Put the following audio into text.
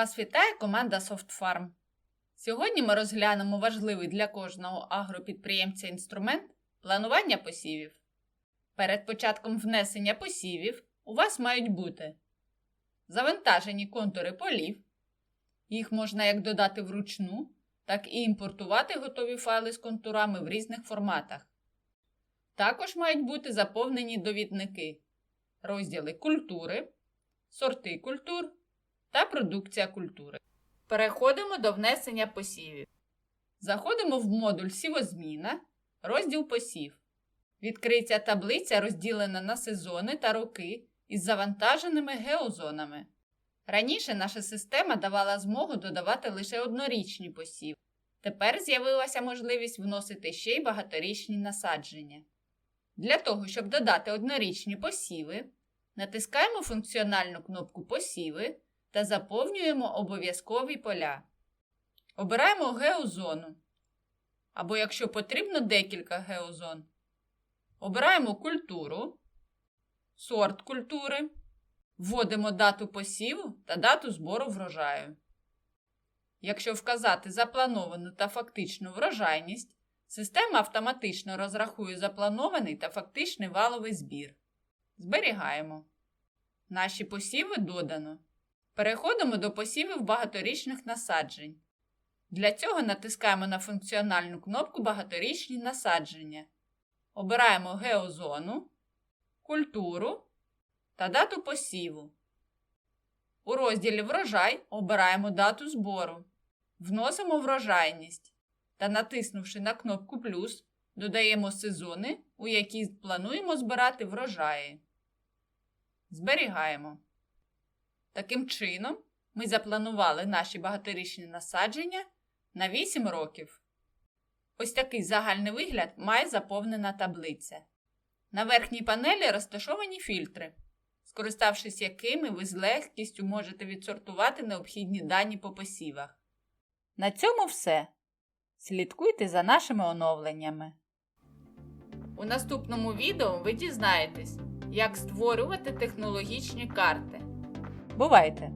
Вас вітає команда SoftFarm. Сьогодні ми розглянемо важливий для кожного агропідприємця інструмент планування посівів. Перед початком внесення посівів у вас мають бути завантажені контури полів. Їх можна як додати вручну, так і імпортувати готові файли з контурами в різних форматах. Також мають бути заповнені довідники, розділи культури, сорти культур та продукція культури. Переходимо до внесення посівів. Заходимо в модуль Сівозміна, розділ посів. Відкриється таблиця, розділена на сезони та роки із завантаженими геозонами. Раніше наша система давала змогу додавати лише однорічні посів. Тепер з'явилася можливість вносити ще й багаторічні насадження. Для того, щоб додати однорічні посіви, натискаємо функціональну кнопку Посіви та заповнюємо обов'язкові поля. Обираємо геозону. Або, якщо потрібно, декілька геозон. Обираємо культуру, сорт культури, вводимо дату посіву та дату збору врожаю. Якщо вказати заплановану та фактичну врожайність, система автоматично розрахує запланований та фактичний валовий збір. Зберігаємо. Наші посіви додано. Переходимо до посівів багаторічних насаджень. Для цього натискаємо на функціональну кнопку Багаторічні насадження. Обираємо геозону, культуру та дату посіву. У розділі Врожай обираємо дату збору. Вносимо врожайність та, натиснувши на кнопку плюс, додаємо сезони, у які плануємо збирати врожаї. Зберігаємо. Таким чином, ми запланували наші багаторічні насадження на 8 років. Ось такий загальний вигляд має заповнена таблиця. На верхній панелі розташовані фільтри, скориставшись якими ви з легкістю можете відсортувати необхідні дані по посівах. На цьому все. Слідкуйте за нашими оновленнями. У наступному відео ви дізнаєтесь, як створювати технологічні карти. Бувайте!